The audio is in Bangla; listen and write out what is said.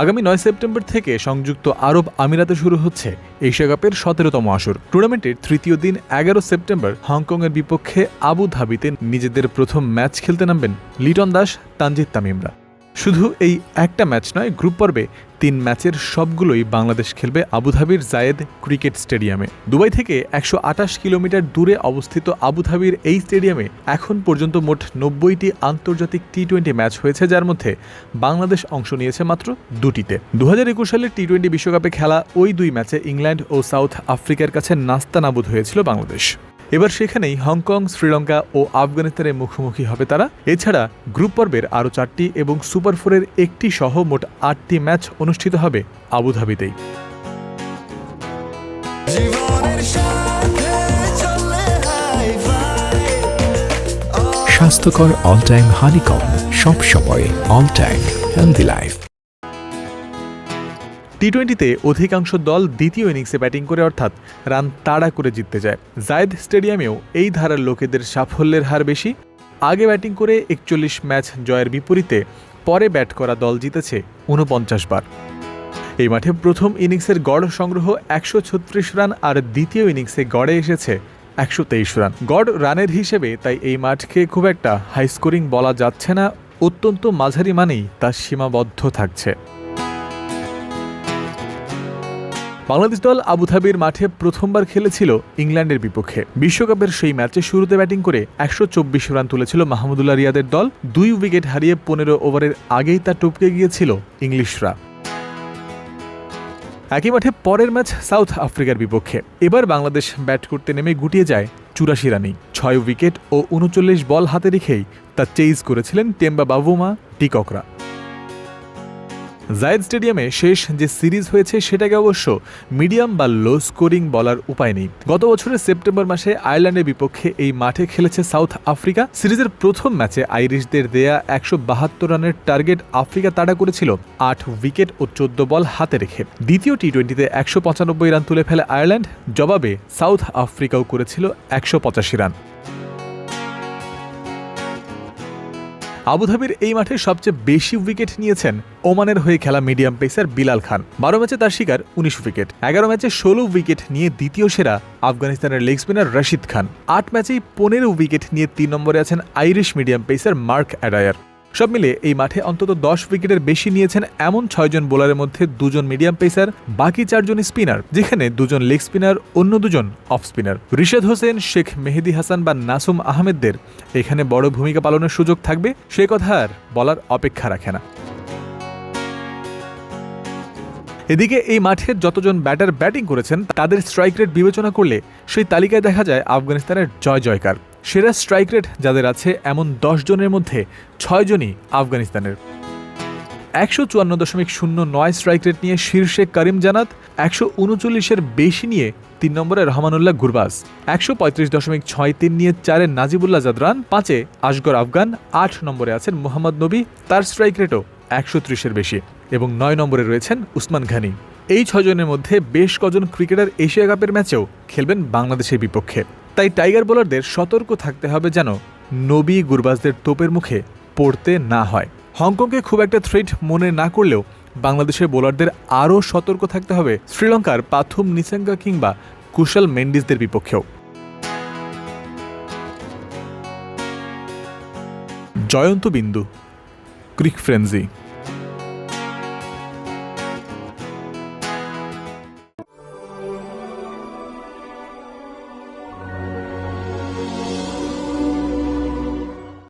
আগামী নয় সেপ্টেম্বর থেকে সংযুক্ত আরব আমিরাতে শুরু হচ্ছে এশিয়া কাপের সতেরোতম আসর। টুর্নামেন্টের তৃতীয় দিন এগারো সেপ্টেম্বর হংকংয়ের বিপক্ষে আবু ধাবিতে নিজেদের প্রথম ম্যাচ খেলতে নামবেন লিটন দাস, তানজিদ তামিমরা। শুধু এই একটা ম্যাচ নয়, গ্রুপ পর্বে তিন ম্যাচের সবগুলোই বাংলাদেশ খেলবে আবুধাবির জায়েদ ক্রিকেট স্টেডিয়ামে। দুবাই থেকে একশো আটাশ কিলোমিটার দূরে অবস্থিত আবুধাবির এই স্টেডিয়ামে এখন পর্যন্ত মোট নব্বইটি আন্তর্জাতিক টি টোয়েন্টি ম্যাচ হয়েছে, যার মধ্যে বাংলাদেশ অংশ নিয়েছে মাত্র দুটিতে। দু সালের টি টোয়েন্টি বিশ্বকাপে খেলা ওই দুই ম্যাচে ইংল্যান্ড ও সাউথ আফ্রিকার কাছে নাস্তানাবুদ হয়েছিল বাংলাদেশ। এবার সেখানেই হংকং শ্রীলঙ্কা ও আফগানিস্তানের মুখোমুখি হবে তারা। এছাড়া গ্রুপ পর্বের আরও চারটি এবং সুপার ফোরের একটি সহ মোট আটটি ম্যাচ অনুষ্ঠিত হবে আবুধাবিতেই স্বাস্থ্যকর অল টাইম হানিকম সব সময় all time healthy life. T টোয়েন্টিতে অধিকাংশ দল দ্বিতীয় ইনিংসে ব্যাটিং করে, অর্থাৎ রান তাড়া করে জিততে যায়। জায়দ স্টেডিয়ামেও এই ধারার লোকেদের সাফল্যের হার বেশি। আগে ব্যাটিং করে একচল্লিশ ম্যাচ জয়ের বিপরীতে পরে ব্যাট করা দল জিতেছে ঊনপঞ্চাশ বার। এই মাঠে প্রথম ইনিংসের গড় সংগ্রহ একশো ছত্রিশ রান আর দ্বিতীয় ইনিংসে গড়ে এসেছে একশো তেইশ রান। গড় রানের হিসেবে তাই এই মাঠকে খুব একটা হাই স্কোরিং বলা যাচ্ছে না। অত্যন্ত মাঝারি মানেই তা সীমাবদ্ধ থাকছে। বাংলাদেশ দল আবুধাবির মাঠে প্রথমবার খেলেছিল ইংল্যান্ডের বিপক্ষে। বিশ্বকাপের সেই ম্যাচে শুরুতে ব্যাটিং করে একশো চব্বিশ রান তুলেছিল মাহমুদুল্লাহ রিয়াদের দল। দুই উইকেট হারিয়ে পনেরো ওভারের আগেই তা টপকে গিয়েছিল ইংলিশরা। একই মাঠে পরের ম্যাচ সাউথ আফ্রিকার বিপক্ষে। এবার বাংলাদেশ ব্যাট করতে নেমে গুটিয়ে যায় চুরাশি রানেই। ছয় উইকেট ও উনচল্লিশ বল হাতে রেখেই তা চেইজ করেছিলেন টেম্বা বাবুমা ডিককরা জায়েদ স্টেডিয়ামে শেষ যে সিরিজ হয়েছে সেটাকে অবশ্য মিডিয়াম বা লো স্কোরিং বলার উপায় নেই। গত বছরের সেপ্টেম্বর মাসে আয়ারল্যান্ডের বিপক্ষে এই মাঠে খেলেছে সাউথ আফ্রিকা। সিরিজের প্রথম ম্যাচে আইরিশদের দেয়া একশো বাহাত্তর রানের টার্গেট আফ্রিকা তাড়া করেছিল আট উইকেট ও চোদ্দ বল হাতে রেখে। দ্বিতীয় টি টোয়েন্টিতে একশো পঁচানব্বই রান তুলে ফেলে আয়ারল্যান্ড, জবাবে সাউথ আফ্রিকাও করেছিল একশো পঁচাশি রান। আবুধাবির এই মাঠে সবচেয়ে বেশি উইকেট নিয়েছেন ওমানের হয়ে খেলা মিডিয়াম পেসার বিলাল খান। বারো ম্যাচে তার শিকার উনিশ উইকেট এগারো ম্যাচে ষোলো উইকেট নিয়ে দ্বিতীয় সেরা আফগানিস্তানের লেগ স্পিনার রশিদ খান। আট ম্যাচেই পনেরো উইকেট নিয়ে তিন নম্বরে আছেন Irish medium pacer Mark Adair. সব মিলে এই মাঠে অন্তত দশ উইকেটের বেশি নিয়েছেন এমন ছয়জন বোলারের মধ্যে দুজন মিডিয়াম পেসার, বাকি চারজন স্পিনার, যেখানে দুজন লেগ স্পিনার, অন্য দুজন অফ স্পিনার। রিশাদ হোসেন, শেখ মেহেদি হাসান বা নাসুম আহমেদদের এখানে বড় ভূমিকা পালনের সুযোগ থাকবে, সে কথা আর বলার অপেক্ষা রাখে না। এদিকে এই মাঠের যতজন ব্যাটার ব্যাটিং করেছেন, তাদের স্ট্রাইক রেট বিবেচনা করলে সেই তালিকায় দেখা যায় আফগানিস্তানের জয় জয়কার সেরা স্ট্রাইক রেট যাদের আছে এমন দশ জনের মধ্যে ছয় জনই আফগানিস্তানের। একশো চুয়ান্ন দশমিক শূন্য নয় স্ট্রাইক রেট নিয়ে শীর্ষে করিম জানাত, একশো উনচল্লিশের বেশি নিয়ে তিন নম্বরে রহমানুল্লাহ গুরবাজ। একশো পঁয়ত্রিশ দশমিক ছয় তিন নিয়ে চারে নাজিবুল্লাহ জাদরান, পাঁচে আসগর আফগান, আট নম্বরে আছেন মোহাম্মদ নবী, তার স্ট্রাইক রেটও একশো ত্রিশের বেশি এবং নয় নম্বরে রয়েছেন উসমান ঘানি। এই ছজনের মধ্যে বেশ কজন ক্রিকেটার এশিয়া কাপের ম্যাচেও খেলবেন বাংলাদেশের বিপক্ষে। তাই টাইগার বোলারদের সতর্ক থাকতে হবে যেন নবী গুরবাজদের তোপের মুখে পড়তে না হয়। হংকংকে খুব একটা থ্রেট মনে না করলেও বাংলাদেশের বোলারদের আরও সতর্ক থাকতে হবে শ্রীলঙ্কার পাথুম নিসেঙ্গা কিংবা কুশল মেন্ডিসদের বিপক্ষেও। জয়ন্ত বিন্দু, ক্রিক ফ্রেন্সি।